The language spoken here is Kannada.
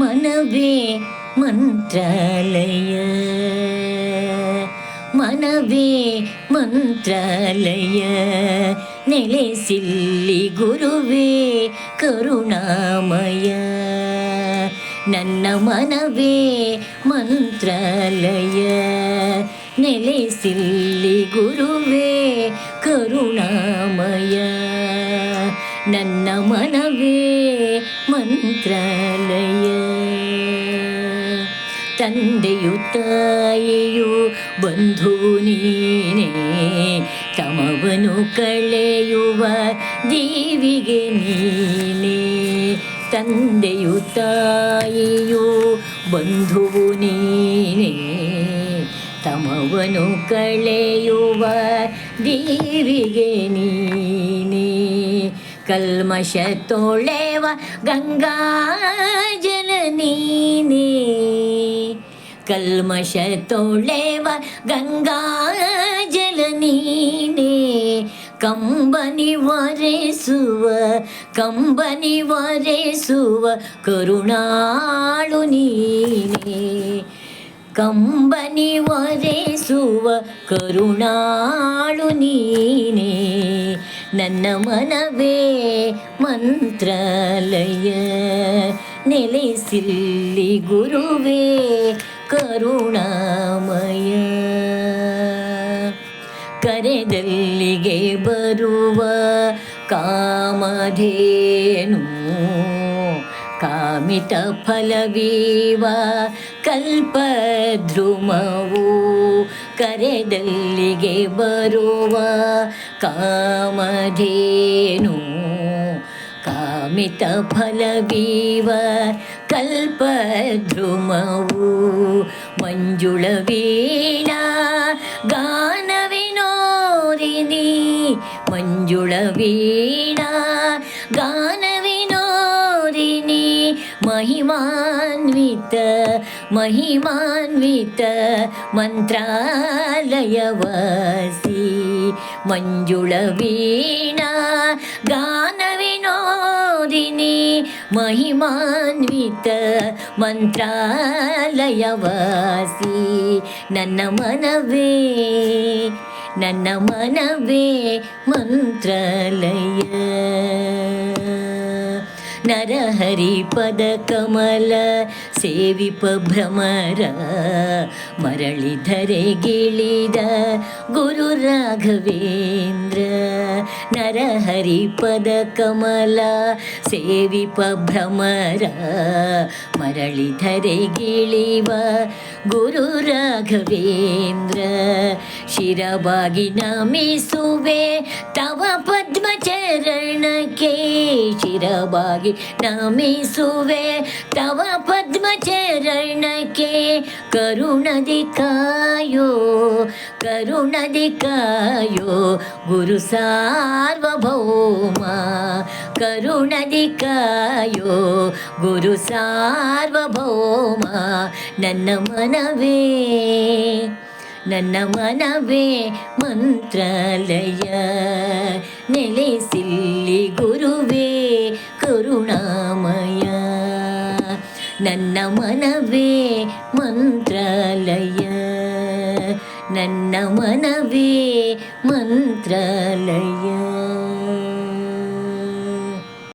ಮನವೇ ಮಂತ್ರಾಲಯ ಮನವೇ ಮಂತ್ರಾಲಯ ನೆಲೆಸಿಲ್ಲಿ ಗುರುವೇ ಕರುಣಾಮಯ ನನ್ನ ಮನವೇ ಮಂತ್ರಾಲಯ ನೆಲೆಸಿಲ್ಲಿ ಗುರುವೇ ಕರುಣಾಮಯ ನನ್ನ ಮನವೇ ಮಂತ್ರಾಲಯ ತಂದೆಯು ತಾಯಿಯು ಬಂಧು ನೀನೇ. ತಮವನು ಕಳೆಯುವ ದೇವಿಗೆ ನೀನೇ. ತಂದೆಯು ತಾಯಿಯು ಬಂಧುವು ನೀನೇ. ತಮವನು ಕಳೆಯುವ ದೇವಿಗೆ ನೀನೇ. ಕಲ್ಮಶ ತೊಳೆವ ಗಂಗಾ ಕಲ್ಮಶ ತೊಳೆವ ಗಂಗಾ ಜಲ ನೀನೇ ಕಂಬನಿ ವರೆಸುವ ಕಂಬನಿ ವರೆಸುವ ಕರುಣಾಳು ನೀನೇ ಕಂಬನಿ ಒರೆಸುವ ಕರುಣಾಳು ನೀನೇ ನನ್ನ ಮನವೇ ಮಂತ್ರಾಲಯ ನೆಲೆಸಿಲ್ಲಿ ಗುರುವೇ ಕರುಣಾಮಯ. ಕರೆದಲ್ಲಿಗೆ ಬರುವ ಕಾಮಧೇನು ಕಾಮಿತ ಫಲವೀವ ಕಲ್ಪದ್ರುಮವು. ಕರೆದಲ್ಲಿಗೆ ಬರುವ ಕಾಮಧೇನು ಕಾಮಿತ ಫಲವೀವ ಕಲ್ಪದ್ರುಮವು ಮಂಜುಳ ವೀಣಾ ಗಾನ ವಿನೋದಿನಿ ಮಂಜುಳ ವೀಣಾ ಗಾನ ವಿನೋದಿನಿ ಮಹಿಮಾನ್ವಿತ ಮಹಿಮಾನ್ವಿತ ಮಂತ್ರಾಲಯವಾಸಿ ಮಂಜುಳ ವೀಣಾ ಗಾನ ಧ್ವನಿ ಮಹಿಮಾನ್ವಿತ ಮಂತ್ರಾಲಯವಾಸಿ ನನ್ನ ಮನವೇ ನನ್ನ ಮನವೇ ಮಂತ್ರಾಲಯ. ನರಹರಿ ಪದ ಕಮಲ ಸೇವಿಪ ಭ್ರಮರ ಗಿಳಿದ ಗುರು ರಾಘವೇಂದ್ರ. ನರಹರಿ ಪದ ಕಮಲ ಸೇವಿಪ ಭ್ರಮರ ಗಿಳಿವ ಗುರು ರಾಘವೇಂದ್ರ. ಶಿರವಾಗಿ ನಮಿಸುವೆ ತವ ಪದ್ಮಚರಣಕ್ಕೆ ಶಿರವಾಗಿ ನಮಿಸುವೆ ತವ ಪದ್ಮಚರಣಕ್ಕೆ ಕರುಣದಿ ಕಾಯೋ ಕರುಣದಿ ಕಾಯೋ ಗುರು ಸಾರ್ವಭೌಮ ಕರುಣದಿ ಕಾಯೋ ಗುರು ಸಾರ್ವಭೌಮ ನನ್ನ ಮನವೇ ನನ್ನ ಮನವೇ ಮಂತ್ರಾಲಯ. ನೆಲೆಸಿಲ್ಲಿ ಗುರುವೇ ಕರುಣಾಮಯ. ನನ್ನ ಮನವೇ ಮಂತ್ರಾಲಯ. ನನ್ನ ಮನವೇ ಮಂತ್ರಾಲಯ.